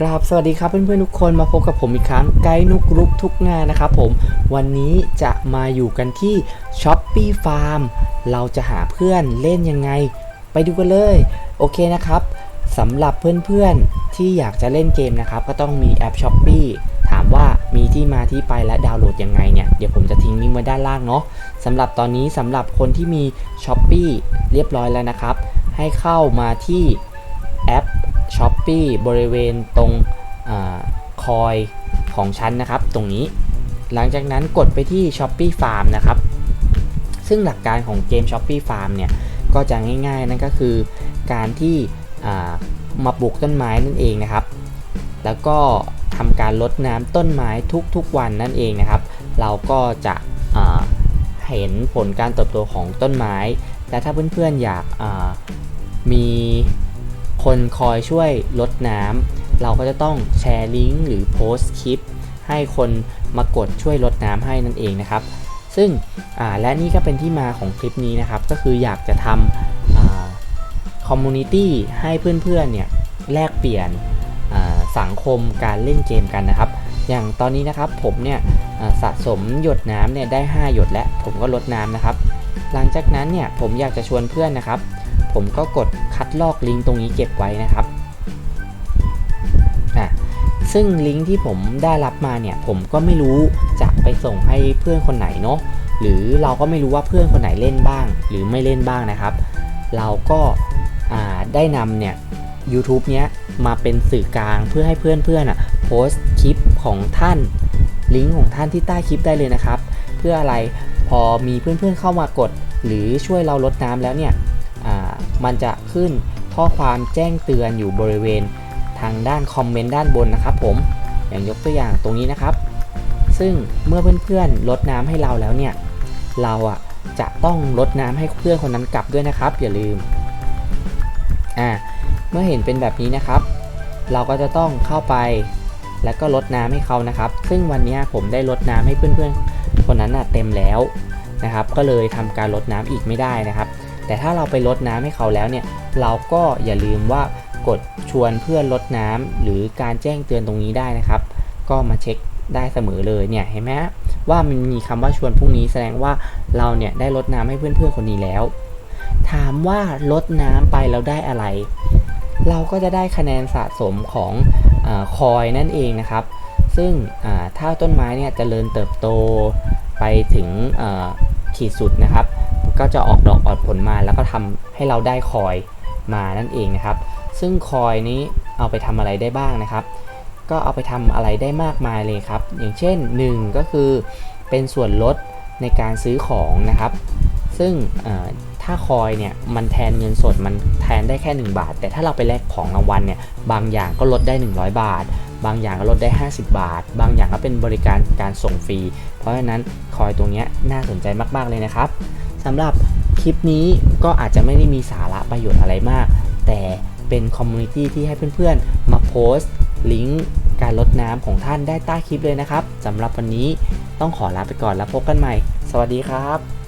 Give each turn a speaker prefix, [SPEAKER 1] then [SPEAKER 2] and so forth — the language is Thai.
[SPEAKER 1] กราบสวัสดีครับเพื่อนๆทุกคนมาพบกับผมอีกครั้งไกด์นุกรุกทุกงานนะครับผมวันนี้จะมาอยู่กันที่ s h o p e e Farm เราจะหาเพื่อนเล่นยังไง ไปดูกันเลย โอเคนะครับสำหรับเพื่อนๆที่อยากจะเล่นเกมนะครับ ก็ต้องมีแอป s h o p e e ถามว่ามีที่มาที่ไปและดาวน์โหลดยังไงเนี่ยเดี๋ยวผมจะทิ้งลิงก์ไว้ด้านล่างเนาะสำหรับตอนนี้สำหรับคนที่มี s h o p e e เรียบร้อยแล้วนะครับ ให้เข้ามาที่แอป s h o p e e บริเวณตรงอคอยของฉันนะครับ ตรงนี้ หลังจากนั้นกดไปที่ s h o p e e Farm นะครับ ซึ่งหลักการของเกม s h o p e e Farm เนี่ย ก็จะง่ายๆ นั่นก็คือการที่มาปลูกต้นไม้นั่นเองนะครับ แล้วก็ทำการลดน้ำต้นไม้ทุกๆวันนั่นเองนะครับ เราก็จะเห็นผลการเติบโตของต้นไม้ และถ้าเพื่อนๆอยากมี คนคอยช่วยลดน้ำเราก็จะต้องแชร์ลิงก์หรือโพสต์คลิป ให้คนมากดช่วยลดน้ำให้นั่นเองนะครับ ซึ่งและนี่ก็เป็นที่มาของคลิปนี้นะครับ ก็คืออยากจะทำคอมมูนิตี้ให้เพื่อนๆเนี่ยแลกเปลี่ยนสังคมการเล่นเกมกันนะครับ อย่างตอนนี้นะครับผมเนี่ยสะสมหยดน้ำเนี่ยได้ 5 หยดแล้ว ผมก็ลดน้ำนะครับ หลังจากนั้นเนี่ยผมอยากจะชวนเพื่อนนะครับ ผมก็กดคัดลอกลิงก์ตรงนี้เก็บไว้นะครับซึ่งลิงก์ที่ผมได้รับมาเนี่ยผมก็ไม่รู้จะไปส่งให้เพื่อนคนไหนเนาะหรือเราก็ไม่รู้ว่าเพื่อนคนไหนเล่นบ้าง หรือไม่เล่นบ้างนะครับ เราก็าได้นำเนี่ย YouTube เนี้ยมาเป็นสื่อกลางเพื่อให้เพื่อนๆอะโพสต์คลิปของท่านลิงก์ของท่านที่ใต้คลิปได้เลยนะครับ เพื่ออะไรพอมีเพื่อนๆเข้ามากด หรือช่วยเราลดน้ำแล้วเนี่ย มันจะขึ้นข้อความแจ้งเตือนอยู่บริเวณทางด้านคอมเมนต์ด้านบนนะครับผมอย่างยกตัวอย่างตรงนี้นะครับ ซึ่งเมื่อเพื่อนๆลดน้ำให้เราแล้วเนี่ยเราอะจะต้องลดน้ำให้เพื่อนคนนั้นกลับด้วยนะครับ อย่าลืมอ่าเมื่อเห็นเป็นแบบนี้นะครับ เราก็จะต้องเข้าไปแล้วก็ลดน้ำให้เขานะครับ ซึ่งวันนี้ผมได้ลดน้ำให้เพื่อนๆคนนั้นน่ะเต็มแล้วนะครับ ก็เลยทำการลดน้ำอีกไม่ได้นะครับ แต่ถ้าเราไปลดน้ำให้เขาแล้วเนี่ยเราก็อย่าลืมว่ากดชวนเพื่อนลดน้ำหรือการแจ้งเตือนตรงนี้ได้นะครับ ก็มาเช็คได้เสมอเลยเนี่ยเห็นไหมว่ามันมีคำว่าชวนพรุ่งนี้แสดงว่าเราเนี่ยได้ลดน้ำให้เพื่อนๆคนนี้แล้ว ถามว่าลดน้ำไปแล้วได้อะไร เราก็จะได้คะแนนสะสมของอคอยนั่นเองนะครับ ซึ่งถ้าต้นไม้เนี่ยจเจริญเติบโตไปถึงขีดสุดนะครับ ก็จะออกดอกออกผลมาแล้วก็ทำให้เราได้คอยมานั่นเองนะครับ ซึ่งคอยนี้เอาไปทำอะไรได้บ้างนะครับ ก็เอาไปทำอะไรได้มากมายเลยครับ อย่างเช่น 1 ก็คือเป็นส่วนลดในการซื้อของนะครับ ซึ่งถ้าคอยเนี่ยมันแทนเงินสดมันแทนได้แค่ 1 บาท แต่ถ้าเราไปแลกของรางวัลเนี่ยบางอย่างก็ลดได้ 100 บาท บางอย่างก็ลดได้ 50 บาท บางอย่างก็เป็นบริการการส่งฟรี เพราะฉะนั้นคอยตรงนี้น่าสนใจมาก ๆ เลยนะครับ สำหรับคลิปนี้ก็อาจจะไม่ได้มีสาระประโยชน์อะไรมาก แต่เป็นคอมมูนิตี้ที่ให้เพื่อนๆ มาโพสต์ลิงก์การลดน้ำของท่านได้ใต้คลิปเลยนะครับสำหรับวันนี้ต้องขอลาไปก่อนแล้วพบกันใหม่ สวัสดีครับ